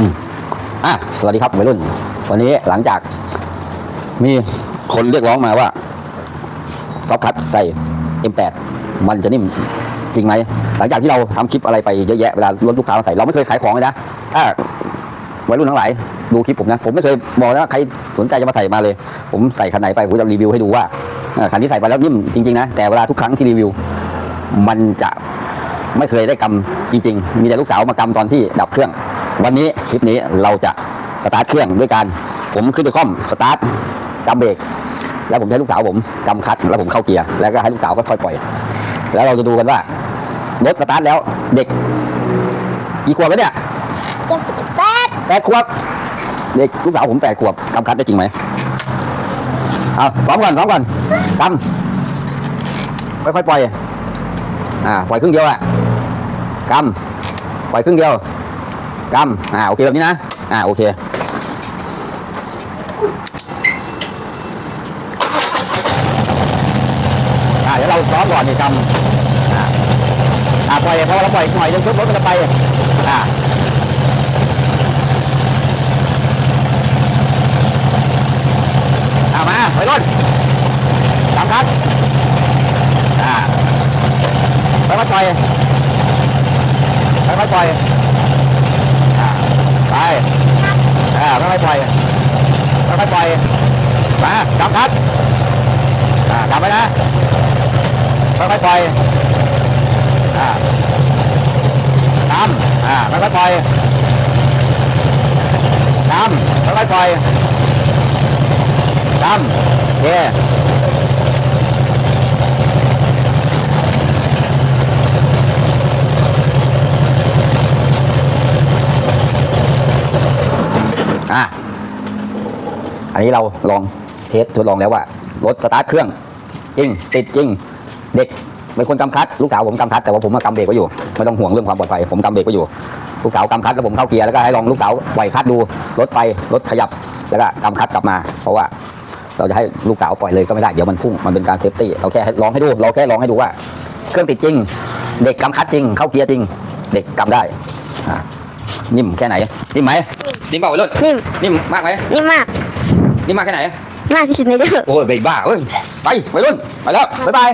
อืมอะสวัสดีครับวัยรุ่น วันนี้หลังจาก มีคนเรียกร้องมาว่าซอฟคัตใส่ M8 มันจะนิ่มจริงไหม หลังจากที่เราทำคลิปอะไรไปเยอะแยะเวลารถลูกค้ามาใส่เราไม่เคยขายของเลยนะถ้าวัยรุ่นทั้งหลายดูคลิปผมนะ ผมไม่เคยบอกนะใครสนใจจะมาใส่มาเลย ผมใส่คันไหนไปผมจะรีวิวให้ดูว่าคันที่ใส่ไปแล้วนิ่มจริงๆนะแต่เวลาทุกครั้งที่รีวิว มันจะไม่เคยได้กำจริง ๆ มีแต่ลูกสาวมากำตอนที่ดับเครื่อง วันนี้คลิปนี้เราจะสตาร์ทเครื่องด้วยการผมขึ้นไปคล่อมสตาร์ทกำเบรกแล้วผมจะให้ลูกสาวผมกำคลัตช์แล้วผมเข้าเกียร์แล้วก็ให้ลูกสาวก็ค่อยปล่อย แล้วเราจะดูกันว่ารถสตาร์ทแล้วเด็กกี่ขวบแล้วเนี่ยเจ็ดแปดแปดขวบเด็กลูกสาวผมแปดขวบกำคลัตช์ได้จริงไหมเอาซ้อมก่อนซ้อมก่อนกำค่อยๆปล่อยอ่าปล่อยครึ่งเดียวอะกำปล่อยครึ่งเดียว กำอ่าโอเคแบบนี้นะ อ่าโอเคอ่าเดี๋ยวเราซ้อมก่อนนี่กำอ่าอ่าปล่อยพอเราปล่อยหน่อยเดี๋ยวชุบรถมันจะไปอ่าเอามาไปรถกำครับอ่าค่อยๆปล่อยค่อยๆปล่อยอ่าไปอ่าค่อยๆปล่อยค่ อยๆปล่อยมาจับคัดจับไว้นะค่อยๆปล่อยอ่าตามค่อยๆปล่อยตามค่อยๆปล่อยตามโอเคอะ นนี้เราลองเทสทดลองแล้วว่ารถสตาร์ทเครื่องจริงติดจริง เด็กเป็นคนกำคัดลูกสาวผมกำคัดแต่ว่าผมมากำเบรกไว้อยู่ไม่ต้องห่วงเรื่องความปลอดภัยผมกำเบรกไว้อยู่ลูกสาวกำคัดแล้วผมเข้าเกียร์แล้วก็ให้ลองลูกสาวปล่อยคัดดูรถไปรถขยับแล้วก็กำคัดกลับมา เพราะว่า เราจะให้ลูกสาวปล่อยเลยก็ไม่ได้เดี๋ยวมันพุ่งมันเป็นการเซฟตี้เราแค่ให้ลองให้ดูเราแค่ลองให้ดูว่า เครื่องติดจริง เด็กกำคัดจริง เข้าเกียร์จริง เด็กกำได้นิ่มแค่ไหนนิ่มไหมนิ่มเปล่าวัยรุ่นนิ่มนิ่มมากไหมนิ่มมาก นิ่มมากแค่ไหนมากที่สุดในโลกโอ้ยเบรกบ้าเอ้ยไปวัยรุ่น ไปแล้ว บ๊ายบาย